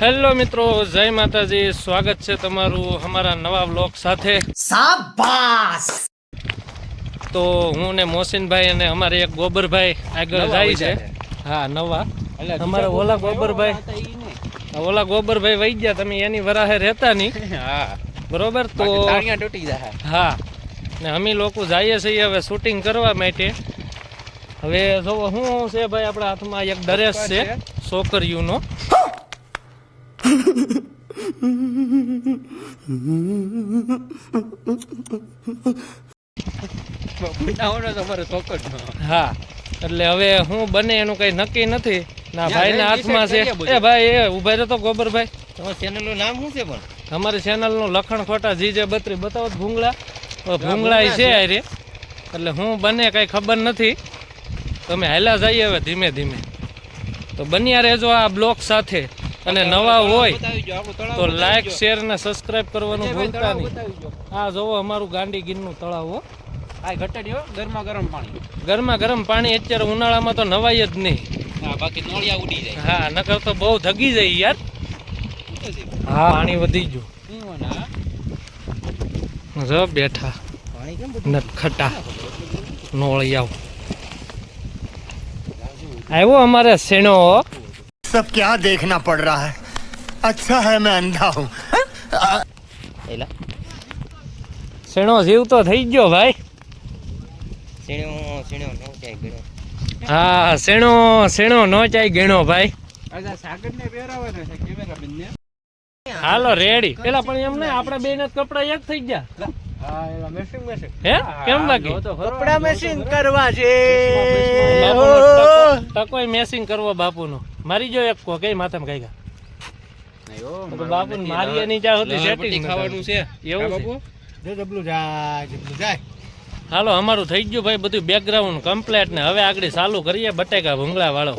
Hello મિત્રો જય માતાજી સ્વાગત છે તમારું અમારા નવા બ્લોગ સાથે. શાબાશ! તો હું ને મોહસિનભાઈ અને અમારે એક ગોબરભાઈ આગળ જાય છે. હા નવા. અમારા ઓલા ગોબરભાઈ. ઓલા ગોબરભાઈ વહી ગયા તમે એની વરાહે રહેતા નહીં. હા. બરોબર? તો તૂટી જાય હા. ને અમે લોકો જઈએ છીએ હવે શૂટિંગ કરવા માટે. હવે જો શું છે ભાઈ આપણા હાથમાં એક ડ્રેસ છે. છોકરીઓનો. તમારો ચોક્કસ હા એટલે હવે હું બને એનું કઈ નક્કી નથી. ના ના, ભાઈના હાથમાં છે. એ ભાઈ એ ઊભા રહેતો ગોબરભાઈ. તમારા ચેનલનું નામ શું છે પણ? અમારી ચેનલનું લખણ ખોટા જીજે બત્રી. બતાવો ભૂંગળા. ભૂંગળા છે. આરે એટલે હું બને કઈ ખબર નથી. તમે હાલ્યા જઈએ હવે ધીમે ધીમે. તો બન્યા રહેજો આ બ્લોગ સાથે. અને નવા હોય તો લાઈક શેર અને સબસ્ક્રાઇબ કરવાનું ભૂલતા નહીં. આ જોવો અમારું ગાંડી ગીરનું તળાવ હો. આ ગરમા ગરમ પાણી. ગરમા ગરમ પાણી અત્યારે ઉનાળામાં તો નવાય જ નહીં. હા બાકી નોળિયા ઉડી જાય. હા નકર તો બહુ ધગી જાય યાર. હા પાણી વધી ગયું. ને? જો બેઠા. નખટા નોળિયા બધું? નટખટા નોળિયાઓ. આવ્યો અમારે શેણો सब क्या देखना पड़ रहा है अच्छा है मैं अंधा हूँ એલા શેણો જીવ તો થઈ ગયો ભાઈ સીણ્યો સીણ્યો નો જાય ગળો હા શેણો શેણો નો ચાય ગેણો ભાઈ અગા સાગર ને પહેરાવાના છે કેમેરા બેન ને હાલો રેડી પેલા પણ એમ નહીં આપણે બે ને કપડા એક થઈ ગયા હા કેમ બાકી? કપડા મેસિંગ કરવા છે. ટકોય મેસિંગ કરવો બાપુનો. મારી જો એક કો કઈ માથામાં કઈ તો બાપુ મારી હતી સેટિંગ ખાવાનું છે. એવું બાપુ? જબલું જાય જબલું જાય. હાલો અમારું થઈ ગયું ભાઈ બધું બેકગ્રાઉન્ડ કમ્પ્લેટ ને હવે આગળ ચાલુ કરીએ બટેકા ભૂંગળા વાળો.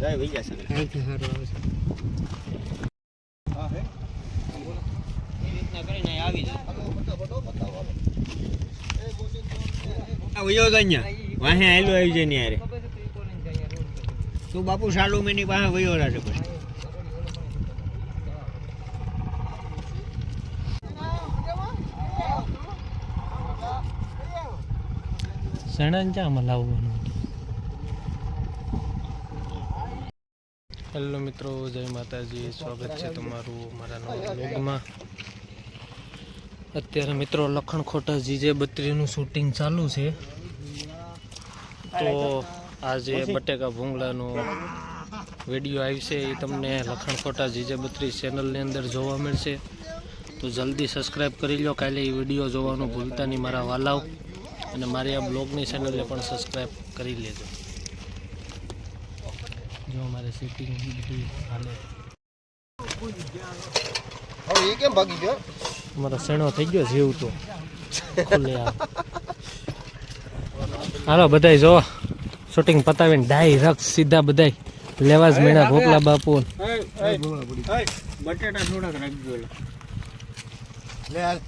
જાય વઈ જશે વયો ગણ્યા વાહે આયલો આવી જાય ને યારે તું બાપુ પાસે વયો રાખે પછી. સણન ચામાં લાવવાનું. હેલો મિત્રો જય માતાજી. સ્વાગત છે તમારું મારા નવા બ્લોગમાં અત્યારે મિત્રો લખણ ખોટા જીજે બત્રીનું શૂટિંગ ચાલુ છે. તો આજે બટેકા ભૂંગળાનો વીડિયો આવશે. એ તમને લખણ ખોટા જીજે બત્રી ચેનલની અંદર જોવા મળશે. તો જલ્દી સબસ્ક્રાઈબ કરી લો. કાલે એ વીડિયો જોવાનું ભૂલતા નહીં મારા વાલાઓ. અને મારી આ બ્લોગની ચેનલને પણ સબસ્ક્રાઈબ કરી લેજો. જો મારે સેટિંગ બધું હાલે. હવે એ કેમ ભાગી ગયો? મારો શેણો થઈ ગયો જીવ તો. હાલો બધાય જો શૂટિંગ પતાવીને ડાયરેક્ટ સીધા બધાય. લેવા જ મેળા ભોપલા બાપુ. બટેટા થોડાક રાખજો. લે હાલ.